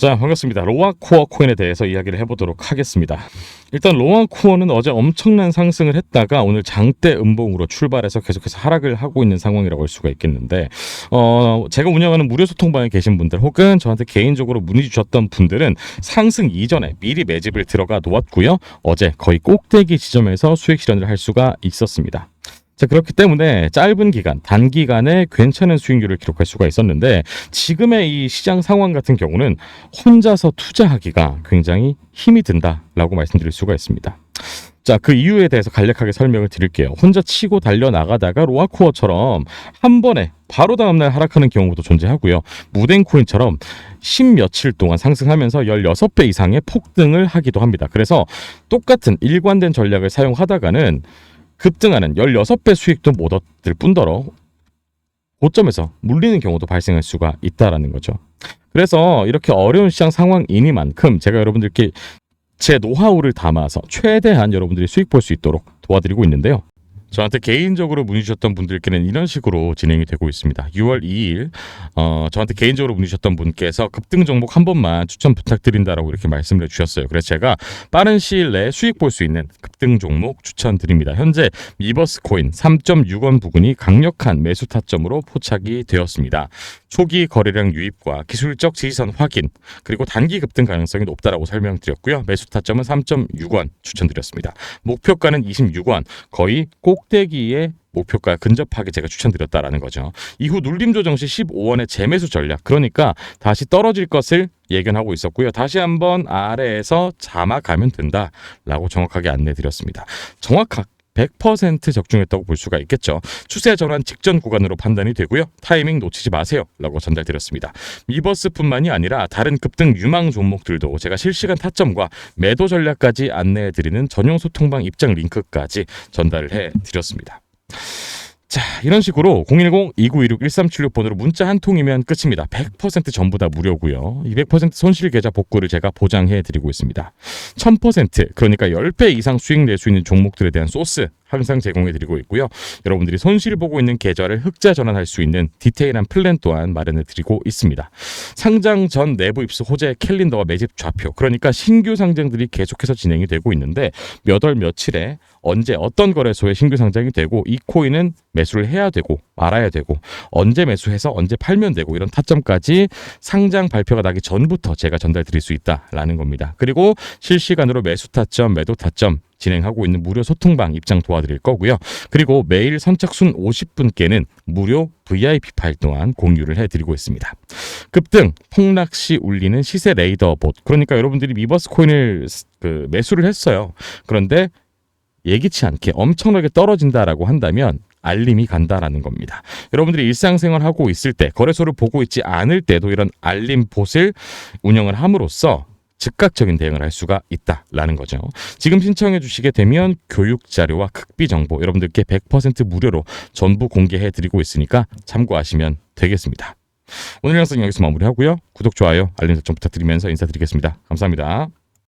자 반갑습니다. 로아 코어 코인에 대해서 이야기를 해보도록 하겠습니다. 일단 로아 코어는 어제 엄청난 상승을 했다가 오늘 장대 음봉으로 출발해서 계속해서 하락을 하고 있는 상황이라고 할 수가 있겠는데 어 제가 운영하는 무료 소통방에 계신 분들 혹은 저한테 개인적으로 문의 주셨던 분들은 상승 이전에 미리 매집을 들어가 놓았고요. 어제 거의 꼭대기 지점에서 수익 실현을 할 수가 있었습니다. 자, 그렇기 때문에 짧은 기간, 단기간에 괜찮은 수익률을 기록할 수가 있었는데 지금의 이 시장 상황 같은 경우는 혼자서 투자하기가 굉장히 힘이 든다라고 말씀드릴 수가 있습니다. 자, 그 이유에 대해서 간략하게 설명을 드릴게요. 혼자 치고 달려 나가다가 로아코어처럼 한 번에 바로 다음날 하락하는 경우도 존재하고요. 무덴코인처럼 십며칠 동안 상승하면서 16배 이상의 폭등을 하기도 합니다. 그래서 똑같은 일관된 전략을 사용하다가는 급등하는 16배 수익도 못 얻을 뿐더러 고점에서 물리는 경우도 발생할 수가 있다라는 거죠. 그래서 이렇게 어려운 시장 상황이니만큼 제가 여러분들께 제 노하우를 담아서 최대한 여러분들이 수익 볼 수 있도록 도와드리고 있는데요. 저한테 개인적으로 문의 주셨던 분들께는 이런 식으로 진행이 되고 있습니다. 6월 2일 어, 저한테 개인적으로 문의 주셨던 분께서 급등 종목 한 번만 추천 부탁드린다라고 이렇게 말씀을 해주셨어요. 그래서 제가 빠른 시일 내에 수익 볼 수 있는 급등 종목 추천드립니다. 현재 미버스 코인 3.6원 부근이 강력한 매수 타점으로 포착이 되었습니다. 초기 거래량 유입과 기술적 지지선 확인 그리고 단기 급등 가능성이 높다라고 설명드렸고요. 매수 타점은 3.6원 추천드렸습니다. 목표가는 26원 거의 꼭 대기에 목표가 근접하게 제가 추천드렸다라는 거죠. 이후 눌림 조정 시 15원의 재매수 전략 그러니까 다시 떨어질 것을 예견하고 있었고요. 다시 한번 아래에서 자막하면 된다라고 정확하게 안내드렸습니다. 정확하 100% 적중했다고 볼 수가 있겠죠. 추세 전환 직전 구간으로 판단이 되고요. 타이밍 놓치지 마세요 라고 전달드렸습니다. 미버스뿐만이 아니라 다른 급등 유망 종목들도 제가 실시간 타점과 매도 전략까지 안내해 드리는 전용 소통방 입장 링크까지 전달을 해 드렸습니다. 자, 이런 식으로 010-2926-1376번으로 문자 한 통이면 끝입니다. 100% 전부 다 무료고요. 200% 손실 계좌 복구를 제가 보장해 드리고 있습니다. 1000% 그러니까 10배 이상 수익 낼 수 있는 종목들에 대한 소스 항상 제공해 드리고 있고요. 여러분들이 손실 보고 있는 계좌를 흑자 전환할 수 있는 디테일한 플랜 또한 마련해 드리고 있습니다. 상장 전 내부 입수 호재 캘린더와 매집 좌표 그러니까 신규 상장들이 계속해서 진행이 되고 있는데 몇 월 며칠에 언제 어떤 거래소에 신규 상장이 되고 이 코인은 매수를 해야 되고 말아야 되고 언제 매수해서 언제 팔면 되고 이런 타점까지 상장 발표가 나기 전부터 제가 전달 드릴 수 있다라는 겁니다. 그리고 실시간으로 매수 타점, 매도 타점 진행하고 있는 무료 소통방 입장 도와드릴 거고요. 그리고 매일 선착순 50분께는 무료 VIP 파일 또한 공유를 해드리고 있습니다. 급등, 폭락 시 울리는 시세 레이더 봇. 그러니까 여러분들이 미버스 코인을 그 매수를 했어요. 그런데 예기치 않게 엄청나게 떨어진다라고 한다면 알림이 간다라는 겁니다. 여러분들이 일상생활 하고 있을 때 거래소를 보고 있지 않을 때도 이런 알림 봇을 운영을 함으로써 즉각적인 대응을 할 수가 있다라는 거죠. 지금 신청해 주시게 되면 교육 자료와 극비 정보 여러분들께 100% 무료로 전부 공개해 드리고 있으니까 참고하시면 되겠습니다. 오늘 영상 여기서 마무리하고요. 구독, 좋아요, 알림 설정 부탁드리면서 인사드리겠습니다. 감사합니다.